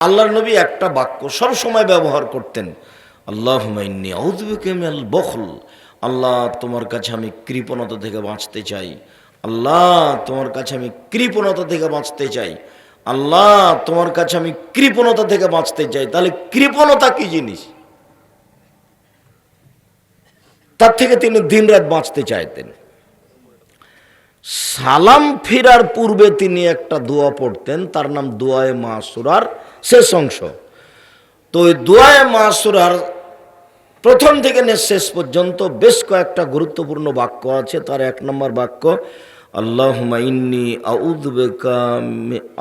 আল্লাহর নবী একটা বাক্য সব সময় ব্যবহার করতেন আল্লাহ বখল আল্লাহ, তোমার কাছে আমি কৃপণতা থেকে বাঁচতে চাই আল্লাহ, তোমার কাছে আমি কৃপণতা থেকে বাঁচতে চাই আল্লাহ, তোমার কাছে আমি কৃপণতা থেকে বাঁচতে চাই তাহলে কৃপণতা কি জিনিস? তার থেকে তিনি দিনরাত বাঁচতে চাইতেন। সালাম ফিরার পূর্বে তিনি একটা দোয়া পড়তেন, তার নাম দোয়ায়ে মাসুরার শেষ অংশ। তো ওই দোয়ায়ে মাসুরার প্রথম থেকে শেষ পর্যন্ত বেশ কয়েকটা গুরুত্বপূর্ণ বাক্য আছে। তার এক নম্বর বাক্য আল্লাহ ইন্নি আউদ্বেকা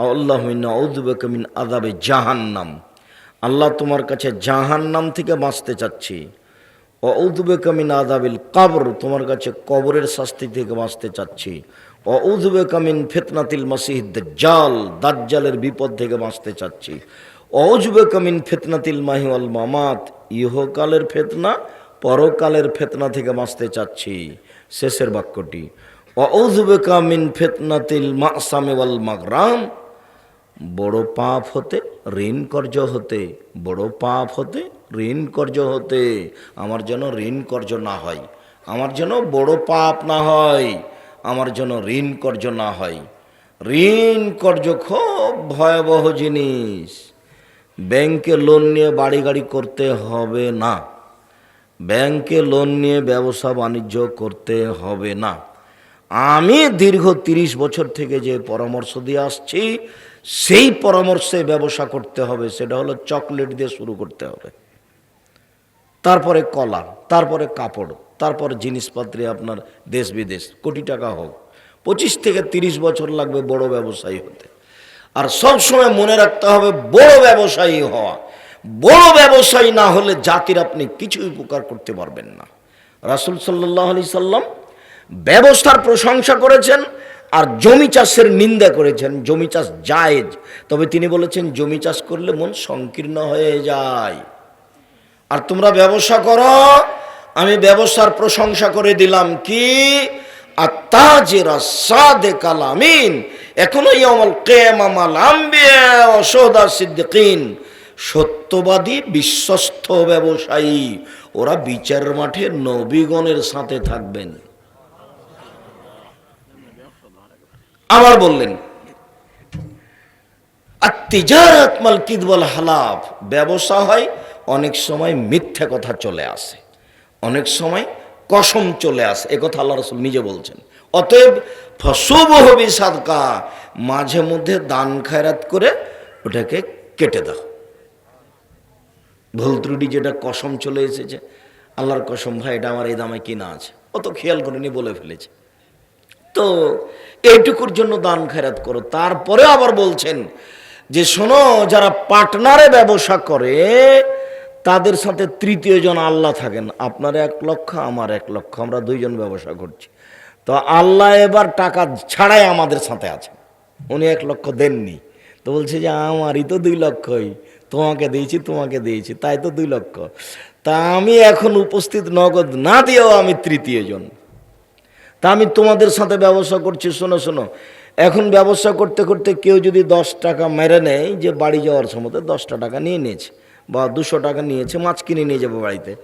আল্লাহ আউদ্বেকা মিন আদাবে জাহান্নাম। আল্লাহ তোমার কাছে জাহান্নাম থেকে বাঁচতে চাচ্ছি। অউদ্বেকা মিন আদাবিল কাবর, তোমার কাছে কবরের শাস্তি থেকে বাঁচতে চাচ্ছি। অউদ্বেকা মিন ফেতনাতিল মাসিহ জাল দাজ্জালের বিপদ থেকে বাঁচতে চাচ্ছি। অউজবেকা মিন ফেতনাতিল মাহিওয়াল মামাত, ইহকালের ফেতনা, পরকালের ফেতনা থেকে বাঁচতে চাচ্ছি। শেষের বাক্যটি অউজবেকা মিন ফেতনাতিল মাসামে ওয়াল মাগরাম, বড় পাপ হতে, ঋণ কর্য হতে, বড় পাপ হতে ঋণ কর্য হতে, আমার যেন ঋণ কর্য না হয়। আমার যেন বড় পাপ না হয়, আমার যেন ঋণ কর্য না হয়। ঋণ কর্য খুব ভয়াবহ জিনিস। ব্যাংকে লোন নিয়ে বাড়ি গাড়ি করতে হবে না। ব্যাংকে লোন নিয়ে ব্যবসা বাণিজ্য করতে হবে না। আমি দীর্ঘ তিরিশ বছর থেকে যে পরামর্শ দিয়ে আসছি, সেই পরামর্শে ব্যবসা করতে হবে, সেটা হলো চকলেট দিয়ে শুরু করতে হবে। তারপরে কলা তারপরে কাপড়, তারপর জিনিসপত্রে আপনার দেশ বিদেশ, কোটি টাকা হোক। পঁচিশ থেকে তিরিশ বছর লাগবে বড় ব্যবসায়ী হতে। আর সব সময় মনে রাখতে হবে, বড় ব্যবসায়ী হওয়া। বড় ব্যবসায়ী না হলে জাতির আপনি কিছু উপকার করতে পারবেন না। রাসুল সাল্লাহ আলি সাল্লাম ব্যবস্থার প্রশংসা করেছেন আর জমি চাষের নিন্দা করেছেন। জমি চাষ জায়েজ। তবে তিনি বলেছেন, জমি চাষ করলে মন সংকীর্ণ হয়ে যায়। আর তোমরা ব্যবসা করো, আমি ব্যবসার প্রশংসা করে দিলাম কি? কালামিন এখনও ইয়ামাল কেমামাল আম্বিয়া অসোদা সিদ্দিকিন। সত্যবাদী, বিশ্বস্ত ব্যবসায়ী, ওরা বিচার মাঠে নবীগণের সাথে থাকবেন। আবার বললেন আর তিজারাত মাল কিদবল হালাফ। ব্যবসা হয় অনেক সময় মিথ্যা কথা চলে আসে। অনেক সময় কসম চলে আসে। এ কথা আল্লাহ রসুল নিজে বলছেন। অতএব ফসব হবি সাদকা মাঝে মধ্যে দান খায়রাত করে ওটাকে কেটে দাও। ভুল ত্রুটি যেটা কসম চলে এসেছে, আল্লাহর কসম ভাই, এটা আমার এই দামে কিনা আছে। অত খেয়াল করিনি, বলে ফেলেছে। তো এইটুকুর জন্য দান খেরাত করো। তারপরে আবার বলছেন যে, শোনো, যারা পার্টনারে ব্যবসা করে তাদের সাথে তৃতীয় জন আল্লাহ থাকেন। আপনার এক লক্ষ, আমার এক লক্ষ। আমরা দুইজন ব্যবসা করছি। তো আল্লাহ এবার টাকা ছাড়াই আমাদের সাথে আছে উনি এক লক্ষ দেননি। তো বলছে যে, আমারই তো দুই লক্ষই। তোমাকে দিয়েছি তোমাকে দিয়েছি, তাই তো দুই লক্ষ। তা আমি এখন উপস্থিত নগদ না দিয়েও আমি তৃতীয় জন। তা আমি তোমাদের সাথে ব্যবসা করছি, শোনো শোনো। এখন ব্যবসা করতে করতে কেউ যদি দশ টাকা মেরে নেয়, যে বাড়ি যাওয়ার সময় দশটা টাকা নিয়ে নিয়েছে। বা দুশো টাকা নিয়েছে, মাছ কিনে নিয়ে যাব বাড়িতে।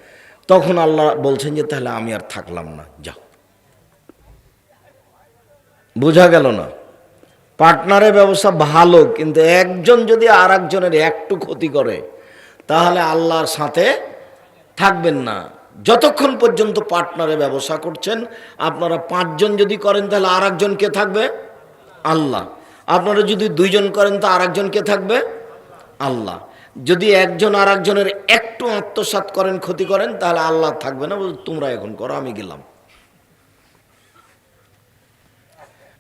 তখন আল্লাহ বলছেন যে, তাহলে আমি আর থাকলাম না, যাও। বোঝা গেল না। পার্টনারের ব্যবসা ভালো, কিন্তু একজন যদি আর একজনের একটু ক্ষতি করে, তাহলে আল্লাহর সাথে থাকবেন না। যতক্ষণ পর্যন্ত পার্টনারে ব্যবসা করছেন, আপনারা পাঁচজন যদি করেন, তাহলে আর কে থাকবে? আল্লাহ। আপনারা যদি দুইজন করেন, তো আর কে থাকবে? আল্লাহ। যদি একজন আর একজনের একটু আত্মসাত করেন, ক্ষতি করেন, তাহলে আল্লাহ থাকবে না। তোমরা এখন করো, আমি গেলাম।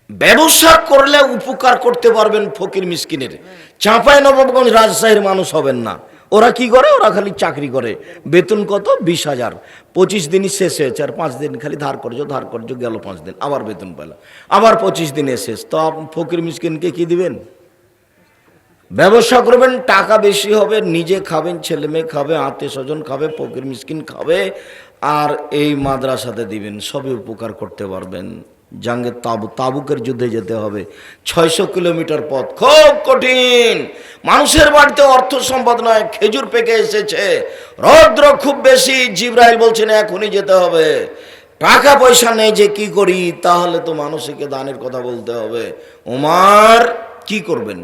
ব্যবসা করলে উপকার করতে পারবেন ফকির মিসকিনের। চাঁপাই নবাবগঞ্জ রাজশাহীর মানুষ হবেন না। ওরা কি করে? ওরা খালি চাকরি করে। বেতন কত? বিশ হাজার। পঁচিশ দিনই শেষ হয়েছে, আর পাঁচ দিন খালি ধার করছ ধার করছ, গেল পাঁচ দিন, আবার বেতন পেল আবার পঁচিশ দিনে শেষ। তো ফকির মিসকিনকে কি দিবেন? ব্যবসা করবেন, টাকা বেশি হবে, নিজে খাবেন, ছেলে মেয়ে খাবে, আত্মীয় স্বজন খাবে, ফকির মিসকিন খাবে, আর এই মাদ্রাসাতে দিবেন, সবই উপকার করতে পারবেন। জাঙ্গে তাবু তাবুকের যুদ্ধে যেতে হবে। ছয়শো কিলোমিটার পথ, খুব কঠিন। মানুষের বাড়িতে অর্থ সম্পদ নয়, খেজুর পেকে এসেছে। রৌদ্র খুব বেশি, জিব্রাইল বলছেন, এখনই যেতে হবে। টাকা পয়সা নেই যে কি করি, তাহলে তো মানুষকে দানের কথা বলতে হবে। ওমার, কি করবেন?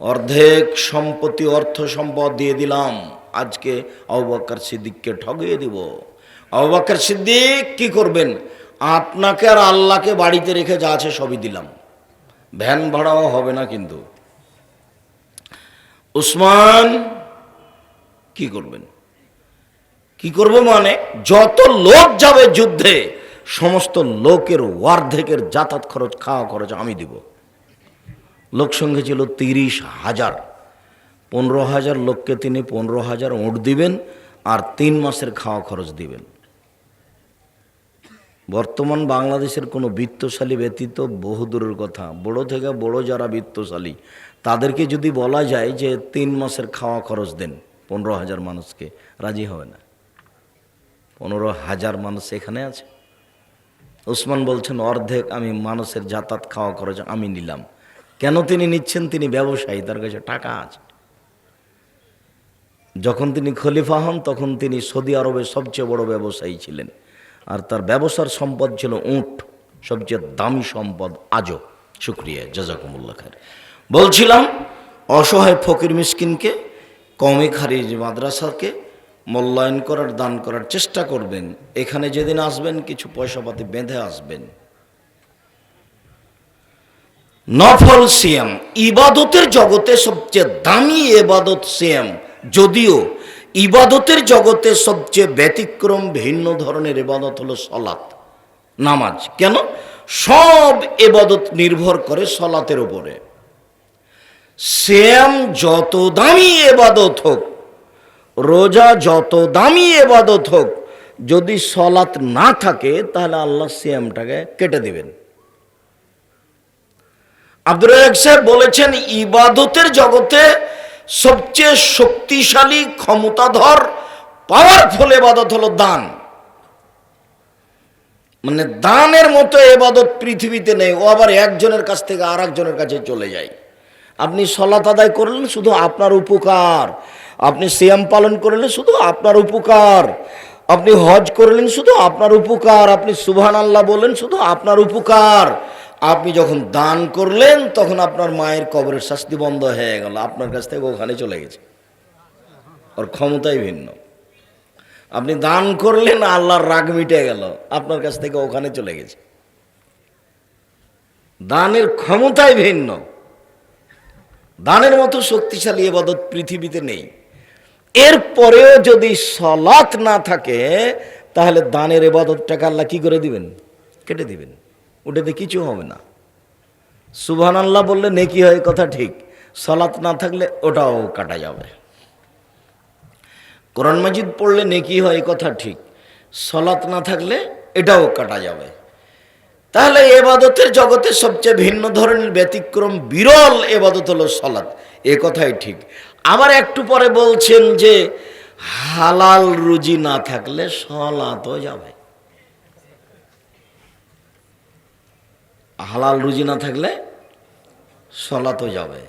অর্ধেক সম্পত্তি, অর্থ সম্পদ দিয়ে দিলাম। আজকে আবাক্কার সিদ্দিককে ঠগিয়ে দিব। আবাক্কার সিদ্দিক কি করবেন? আপনাকে আর আল্লাহকে বাড়িতে রেখে যা আছে সবই দিলাম। ভ্যান ভাড়াও হবে না কিন্তু। উসমান কি করবেন? কি করব মানে যত লোক যাবে যুদ্ধে, সমস্ত লোকের অর্ধেকের যাতায়াত খরচ, খাওয়া খরচ আমি দিব। লোক সংখ্যা ছিল তিরিশ হাজার। পনেরো হাজার লোককে তিনি পনেরো হাজার ওঁট দিবেন আর তিন মাসের খাওয়া খরচ দিবেন। বর্তমান বাংলাদেশের কোনো বিত্তশালী ব্যতীত বহুদূরের কথা। বড় থেকে বড় যারা বিত্তশালী, তাদেরকে যদি বলা যায় যে তিন মাসের খাওয়া খরচ দেন পনেরো হাজার মানুষকে, রাজি হবে না। পনেরো হাজার মানুষ এখানে আছে। উসমান বলছেন, অর্ধেক আমি মানুষের যাতায়াত খাওয়া খরচ আমি নিলাম। কেন তিনি নিচ্ছেন? তিনি ব্যবসায়ী, তার কাছে টাকা আছে। যখন তিনি খলিফা হন, তখন তিনি সৌদি আরবের সবচেয়ে বড় ব্যবসায়ী ছিলেন। আর তার ব্যবসার সম্পদ ছিল উঁট, সবচেয়ে দামি সম্পদ আজও। শুক্রিয়া জাজাকুমুল্লা খার বলছিলাম, অসহায় ফকির মিসকিনকে কমে খারিজ মাদ্রাসাকে মূল্যায়ন করার, দান করার চেষ্টা করবেন। এখানে যেদিন আসবেন, কিছু পয়সাপাতি বেঁধে আসবেন। নফল সিয়াম। ইবাদতের জগতে সবচেয়ে দামি এবাদত সিয়াম। যদিও ইবাদতের জগতে সবচেয়ে ব্যতিক্রম ভিন্ন ধরনের এবাদত হলো সলাত নামাজ। কেন? সব এবাদত নির্ভর করে সলাতের উপরে। শ্যাম যত দামি এবাদত হোক, রোজা যত দামি এবাদত হোক, যদি সলাত না থাকে, তাহলে আল্লাহ শ্যামটাকে কেটে দিবেন। আব্দুর সাহেব বলেছেন, ইবাদতের জগতে সবচেয়ে শক্তিশালী, ক্ষমতাধর পাওয়ারফুল এবাদত হলো দান। মানে দানের মতো এবাদত পৃথিবীতে নেই, ও আবার একজনের কাছ থেকে আর একজনের কাছে চলে যায়। আপনি সলাত আদায় করলেন, শুধু আপনার উপকার। আপনি সিয়াম পালন করলেন, শুধু আপনার উপকার। আপনি হজ করলেন, শুধু আপনার উপকার। আপনি সুবহান আল্লাহ বললেন, শুধু আপনার উপকার। আপনি যখন দান করলেন, তখন আপনার মায়ের কবরের শাস্তি বন্ধ হয়ে গেল। আপনার কাছ থেকে ওখানে চলে গেছে। ওর ক্ষমতাই ভিন্ন। আপনি দান করলেন, আল্লাহর রাগ মিটে গেল। আপনার কাছ থেকে ওখানে চলে গেছে। দানের ক্ষমতাই ভিন্ন। দানের মতো শক্তিশালী এবাদত পৃথিবীতে নেই। এরপরেও যদি সলাৎ না থাকে, তাহলে দানের এবাদতটাকে আল্লাহ কি করে দিবেন? কেটে দিবেন। ওটাতে কিছু হবে না। সুবহান আল্লাহ বললে নেকি হয় কথা ঠিক। সলাৎ না থাকলে ওটাও কাটা যাবে। কোরআন মাজিদ পড়লে নেকি হয় কথা ঠিক। সলাৎ না থাকলে এটাও কাটা যাবে। তাহলে এবাদতের জগতে সবচেয়ে ভিন্ন ধরনের ব্যতিক্রম বিরল এবাদত হলো সলাৎ এ কথাই ঠিক। আবার একটু পরে বলছেন যে, হালাল রুজি না থাকলে সলাতও যাবে। হালাল রুজি না থাকলে সলাতও যাবে।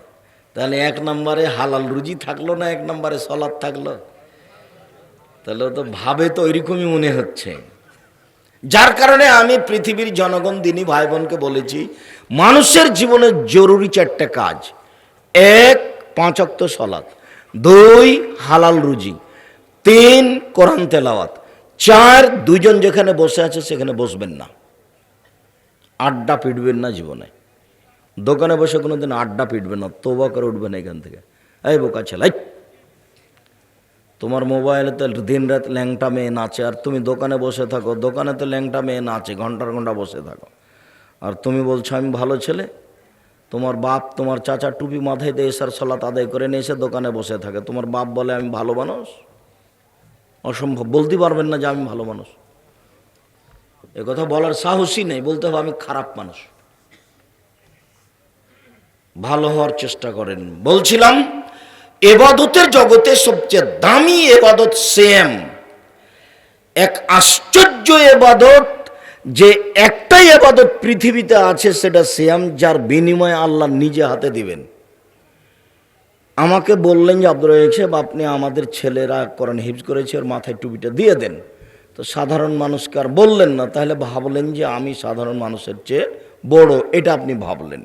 তাহলে এক নম্বরে হালাল রুজি থাকল না, এক নম্বরে সলাৎ থাকল? তাহলে তো ভাবে তো ওইরকমই মনে হচ্ছে। যার কারণে আমি পৃথিবীর জনগণ, দিনী ভাই বোনকে বলেছি, মানুষের জীবনে জরুরি চারটে কাজ। এক পাঁচক্ত সলাৎ। দুই, হালাল রুজি। তিন, কোরআন তেলাওয়াত। চার দুজন যেখানে বসে আছে সেখানে বসবেন না। আড্ডা পিটবেন না জীবনে। দোকানে বসে কোনো দিন আড্ডা পিটবেন না তোবা করে উঠবেন এখান থেকে। এই বোকা ছেলে তোমার মোবাইলে তো দিন রাত ল্যাংটা মেয়ে নাচে, আর তুমি দোকানে বসে থাকো, দোকানে তো ল্যাংটা মেয়ে নাচে, ঘণ্টার ঘণ্টা বসে থাকো। আর তুমি বলছো, আমি ভালো ছেলে? তোমার বাপ, তোমার চাচা টুপি মাথায় দিয়ে এসার সলাত আদায় করে নিয়ে এসে দোকানে বসে থাকে। তোমার বাপ বলে, আমি ভালো মানুষ? অসম্ভব। বলতে পারবেন না যে, আমি ভালো মানুষ। এ কথা বলার সাহসই নেই, বলতে হবে আমি খারাপ মানুষ। ভালো হওয়ার চেষ্টা করেন। বলছিলাম, এবাদতের জগতে সবচেয়ে দামি এবাদত সেম। এক আশ্চর্য এবাদত, যে একটাই আবাদত পৃথিবীতে আছে, সেটা সিয়াম যার বিনিময়ে আল্লাহ নিজে হাতে দিবেন। আমাকে বললেন যে আব্দুল সাহেব, আপনি আমাদের ছেলেরা কোরআন হিফজ করেছে, ওর মাথায় টুপিটা দিয়ে দেন। তো সাধারণ মানুষকে আর বললেন না? তাহলে ভাবলেন যে আমি সাধারণ মানুষের চেয়ে বড়, এটা আপনি ভাবলেন।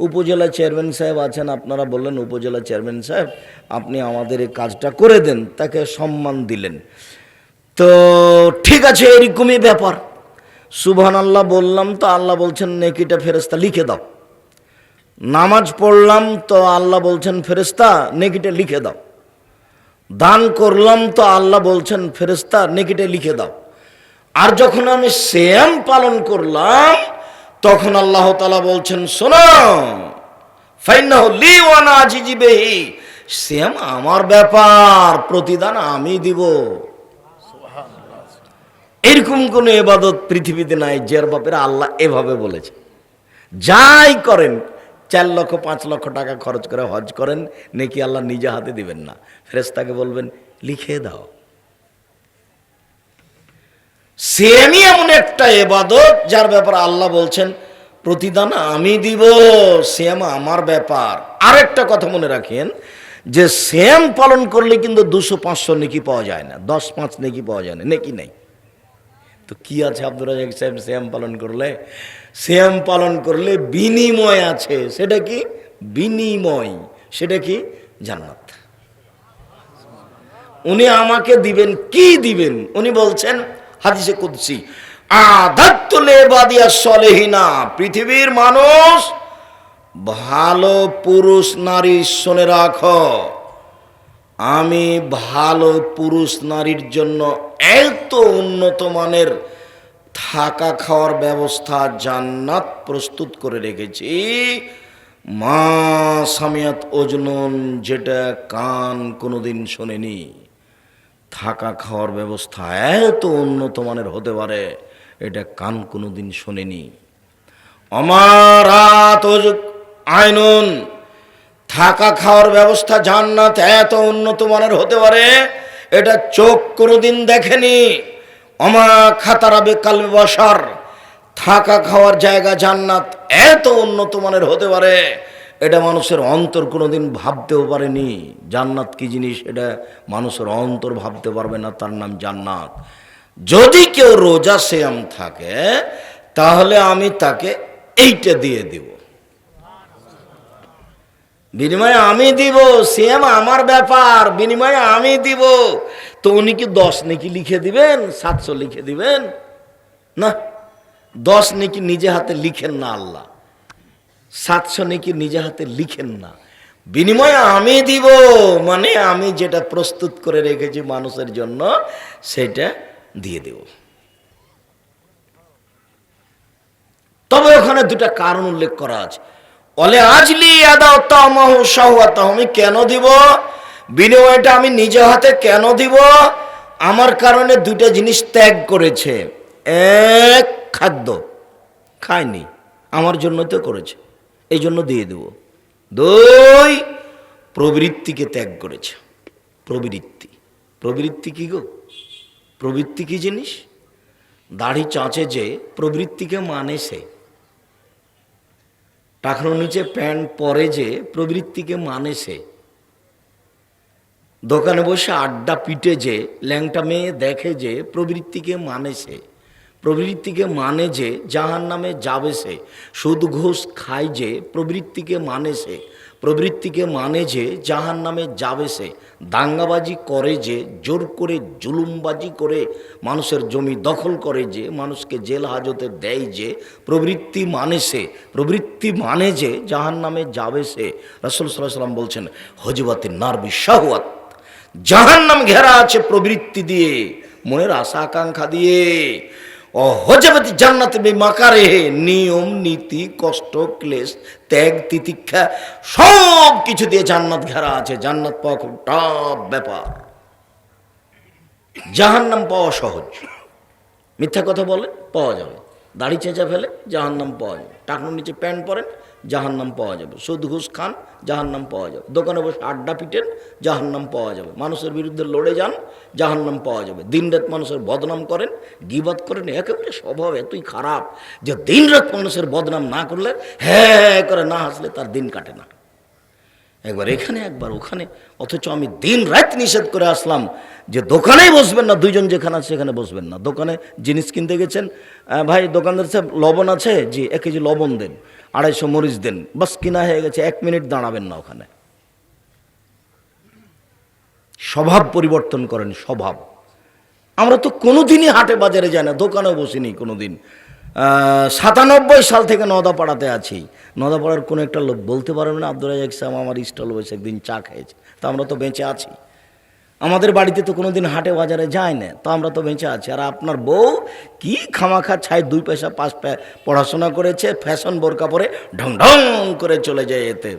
উপজেলা চেয়ারম্যান সাহেব আছেন, আপনারা বললেন, উপজেলা চেয়ারম্যান সাহেব, আপনি আমাদের এই কাজটা করে দেন, তাকে সম্মান দিলেন। তো ঠিক আছে, এরকমই ব্যাপার। সুবহান আল্লাহ বললাম তো, আল্লাহ বলছেন, নেকিটা ফেরেস্তা লিখে দাও। নামাজ পড়লাম তো, আল্লাহ বলছেন ফেরেস্তা নেকিটা লিখে দাও। দান করলাম তো আল্লাহ বলছেন ফেরেস্তা নেকিটা লিখে দাও। আর যখন আমি শ্যাম পালন করলাম, তখন আল্লাহ তালা বলছেন, শোনো শ্যাম আমার ব্যাপার, প্রতিদান আমি দিব। এরকম কোন এবাদত পৃথিবীতে নাই, যার বাপের আল্লাহ এভাবে বলেছে। যাই করেন চার লক্ষ, পাঁচ লক্ষ টাকা খরচ করে হজ করেন, নাকি আল্লাহ নিজে হাতে দিবেন না। ফেরেস্তাকে বলবেন, লিখে দাও। সেমই এমন একটা এবাদত যার ব্যাপারে আল্লাহ বলছেন, প্রতিদান আমি দিব, সেম আমার ব্যাপার। আরেকটা কথা মনে রাখেন, যে সেম পালন করলে কিন্তু দুশো, পাঁচশো নেকি পাওয়া যায় না, দশ, পাঁচ নেকি পাওয়া যায় না, নেকি নেই। তো কি আছে আব্দুর রাজাক সাহেব শ্যাম পালন করলে? শ্যাম পালন করলে বিনিময় আছে। সেটা কি? বিনিময়। সেটা কি? জান্নাত। উনি আমাকে দিবেন, কি দিবেন? উনি বলছেন, হাদিসে কুদসি সলেহিনা পৃথিবীর মানুষ ভালো পুরুষ নারী শোনে রাখো। আমি ভালো পুরুষ নারীর জন্য এত উন্নত মানের থাকা খাওয়ার ব্যবস্থা জান্নাত প্রস্তুত করে রেখেছি। মা সামিয়াত ওজনন যেটা কান কোনোদিন শোনেনি। থাকা খাওয়ার ব্যবস্থা এত উন্নত মানের হতে পারে, এটা কান কোনোদিন শোনেনি। অমারাত আইনুন থাকা খাওয়ার ব্যবস্থা জান্নাত এত উন্নত মানের হতে পারে, এটা চোখ কোনোদিন দেখেনি। অমা খাতারাবে কালবে বসার, থাকা খাওয়ার জায়গা জান্নাত এত উন্নত মানের হতে পারে, এটা মানুষের অন্তর কোনোদিন ভাবতেও পারেনি। জান্নাত কি জিনিস, এটা মানুষের অন্তর ভাবতে পারবে না, তার নাম জান্নাত। যদি কেউ রোজা শ্যাম থাকে, তাহলে আমি তাকে এইটা দিয়ে দিব। বিনিময়ে আমি দিব সেম আমার ব্যাপার, বিনিময়ে আমি দিব। তো উনি কি দশ নাকি লিখে দিবেন, সাতশো লিখে দিবেন? না, দশ নাকি নিজে হাতে লিখেন না আল্লাহ। সাতশো নাকি নিজে হাতে লিখেন না। বিনিময়ে আমি দিব মানে আমি যেটা প্রস্তুত করে রেখেছি মানুষের জন্য, সেটা দিয়ে দেব। তবে ওখানে দুটা কারণ উল্লেখ করা আছে। অলে আজলি আদাও তামাহ শাহওয়াতাহ, আমি কেন দিব? বিনিময়টা আমি নিজে হাতে কেন দিব? আমার কারণে দুইটা জিনিস ত্যাগ করেছে। এক, খাদ্য। খায়নি আমার জন্য তো করেছে। এই জন্য দিয়ে দেব। দুই, প্রবৃত্তিকে ত্যাগ করেছে। প্রবৃত্তি। প্রবৃত্তি কি গো? প্রবৃত্তি কি জিনিস? দাড়ি চাঁচে যে প্রবৃত্তিকে মানে সে। টাকার নিচে প্যান্ট পরে যে প্রবৃত্তিকে মানে সে। দোকানে বসে আড্ডা পিটে যে, ল্যাংটা মেয়ে দেখে যে প্রবৃত্তিকে মানে সে। প্রবৃত্তিকে মানে যে জাহান নামে যাবে সে, সুদ ঘুষ খায় যে প্রবৃত্তিকে মানে সে, প্রবৃত্তিকে মানে যে জাহান নামে যাবে সে, দাঙ্গাবাজি করে যে, জোর করে জুলুমবাজি করে মানুষের জমি দখল করে যে, মানুষকে জেল হাজতে দেয় যে, প্রবৃত্তি মানে সে, প্রবৃত্তি মানে যে জাহান নামে যাবে সে। রসুল সাল্লাহ সাল্লাম বলছেন হজবাতে নারবি শাহওয়াত জাহান নাম ঘেরা আছে প্রবৃত্তি দিয়ে, মনের আশা আকাঙ্ক্ষা দিয়ে। ও জান্নাতে বে মাকারে নিয়ম, নীতি, কষ্ট, ক্লেশ, ত্যাগ, তিতিক্ষা, সব কিছু দিয়ে জান্নাত ঘেরা আছে। জান্নাত পাওয়া খুব টাপ ব্যাপার। জাহান্নাম পাওয়া সহজ। মিথ্যা কথা বলে পাওয়া যাবে। দাড়ি চেঁচা ফেলে জাহান্নাম পাওয়া যাবে। টাকুর নিচে প্যান্ট পরেন জাহান্নাম পাওয়া যাবে। সুদ ঘোষ খান, জাহান্নাম পাওয়া যাবে। দোকানে বসে আড্ডা পিটেন, জাহান্নাম পাওয়া যাবে। মানুষের বিরুদ্ধে লড়ে যান, জাহান্নাম পাওয়া যাবে। দিনরাত মানুষের বদনাম করেন গিবাদ করেন, একেবারে স্বভাব এতই খারাপ যে দিনরাত মানুষের বদনাম না করলে হ্যাঁ করে না হাসলে তার দিন কাটে না। একবার এখানে, একবার ওখানে। অথচ আমি দিন রাত নিষেধ করে আসলাম যে দোকানেই বসবেন না, দুইজন যেখানে আছে সেখানে বসবেন না। দোকানে জিনিস কিনতে গেছেন ভাই দোকানদার সাহেব, লবণ আছে? জি, এক কেজি লবণ দেন, আড়াইশো মরিচ দেন, বাস কিনা হয়ে গেছে, এক মিনিট দাঁড়াবেন না ওখানে। স্বভাব পরিবর্তন করেন, স্বভাব। আমরা তো কোনোদিনই হাটে বাজারে যাই না, দোকানেও বসিনি কোনোদিন। সাতানব্বই সাল থেকে নদাপাড়াতে আছি। নদাপাড়ার কোনো একটা লোক বলতে পারবে না আব্দুল রাজাক সাহেব আমার স্টল বসে একদিন চা খেয়েছে। তা আমরা তো বেঁচে আছি। আমাদের বাড়িতে তো কোনোদিন হাটে বাজারে যায় না, তো আমরা তো বেঁচে আছি। আর আপনার বউ কি খামাখা ছাই দুই পয়সা, পাঁচ পড়াশোনা করেছে, ফ্যাশন বোরকা পরে ঢং ঢং করে চলে যায় এতে।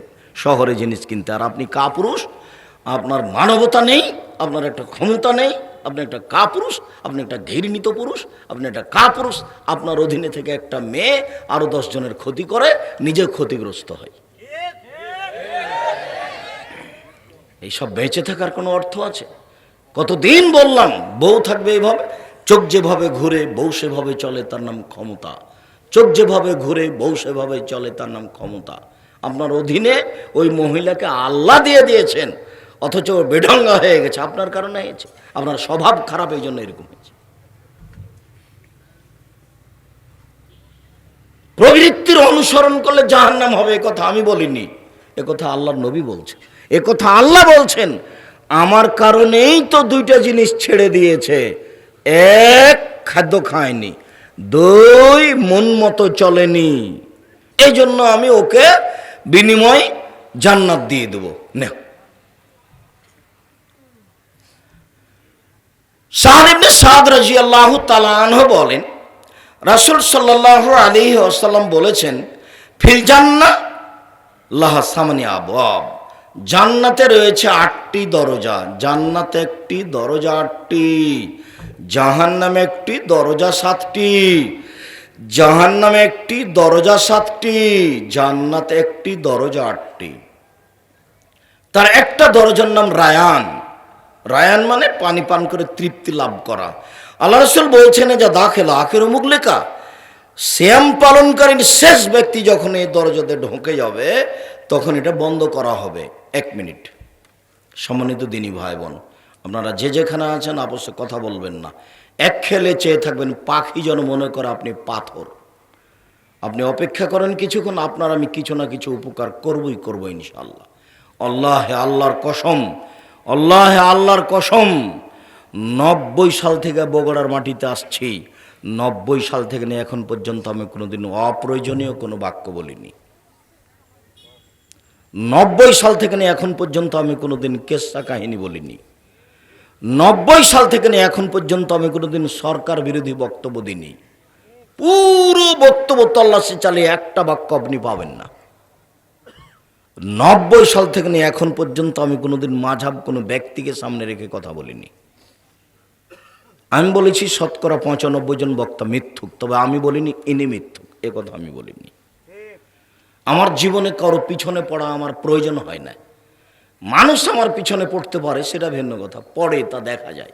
শহরে জিনিস কিনতে। আর আপনি কাপুরুষ, আপনার মানবতা নেই, আপনার একটা ক্ষমতা নেই। আপনি একটা কাপুরুষ, আপনি একটা ঘৃণিত পুরুষ, আপনি একটা কাপুরুষ, আপনার অধীনে থেকে একটা মেয়ে আরও দশজনের ক্ষতি করে, নিজে ক্ষতিগ্রস্ত হয়। এইসব বেঁচে থাকার কোনো অর্থ আছে? কতদিন বললাম, বউ থাকবে এইভাবে চোখ যেভাবে ঘুরে বউ সেভাবে চলে, তার নাম ক্ষমতা। চোখ যেভাবে ঘুরে বউ সেভাবে চলে, তার নাম ক্ষমতা। আপনার অধীনে ওই মহিলাকে আল্লাহ দিয়ে দিয়েছেন অথচ বেঢঙ্গা হয়ে গেছে, আপনার কারণে হয়েছে। আপনার স্বভাব খারাপ, এই জন্য এরকম হয়েছে। প্রবৃত্তির অনুসরণ করলে জাহান্নাম হবে, এ কথা আমি বলিনি। কথা আল্লাহর নবী বলছে। কথা আল্লাহ বলছেন, আমার কারণেই তো দুইটা জিনিস ছেড়ে দিয়েছে। এক, খাদ্য খায়নি। দুই, মন মতো চলেনি। এই জন্য আমি ওকে বিনিময় জান্নাত দিয়ে দেবো। না সাহাদ ইবনে সাদ রাজিয়াল্লাহু তাআলা আনহু বলেন, রাসূল সাল্লাল্লাহু আলাইহি ওয়াসাল্লাম বলেছেন, ফিল জান্নাহ লাহা আবওয়াব। জান্নাতে রয়েছে আটটি দরজা, জান্নাতে একটি দরজা আটটি, জাহান্নামে একটি দরজা সাতটি, জাহান্নামে একটি দরজা সাতটি, জান্নাতে একটি দরজা আটটি। তার একটা দরজার নাম রায়ান। রায়ান মানে পানি পান করে তৃপ্তি লাভ করা। আল্লাহ রসুল বলছেন যা দাখেল আখের মুখ লেখা। শ্যাম পালনকারী শেষ ব্যক্তি যখন এই দরজাতে ঢোকে যাবে, তখন এটা বন্ধ করা হবে। এক মিনিট। সম্মানিত দিনী ভাই বোন আপনারা যে যেখানে আছেন অবশ্যই কথা বলবেন না। এক খেলে চেয়ে থাকবেন, পাখি যেন মনে করে আপনি পাথর। আপনি অপেক্ষা করেন কিছুক্ষণ, আপনার আমি কিছু না কিছু উপকার করবই করব ইনশাল্লাহ আল্লাহ আল্লাহর কসম আল্লাহ আল্লাহর কসম, নব্বই সাল থেকে বগুড়ার মাটিতে আসছি। নব্বই সাল থেকে নিয়ে এখন পর্যন্ত আমি কোনোদিন অপ্রয়োজনীয় কোনো বাক্য বলিনি। নব্বই সাল থেকে নিয়ে এখন পর্যন্ত আমি কোনোদিন কেসা কাহিনী বলিনি। নব্বই সাল থেকে নিয়ে এখন পর্যন্ত আমি কোনোদিন সরকার বিরোধী বক্তব্য দিইনি। পুরো বক্তব্য তল্লাশি চালিয়ে একটা বাক্য আপনি পাবেন না। নব্বই সাল থেকে নিয়ে এখন পর্যন্ত আমি কোনোদিন মাঝাব কোনো ব্যক্তিকে সামনে রেখে কথা বলিনি। আমি বলেছি, শতকরা পঁচানব্বই জন বক্তা মিথ্যুক, তবে আমি বলিনি, ইনি মিথ্যুক, এ কথা আমি বলিনি। আমার জীবনে কারও পিছনে পড়া আমার প্রয়োজন হয় না মানুষ আমার পিছনে পড়তে পারে, সেটা ভিন্ন কথা পড়ে তা দেখা যায়।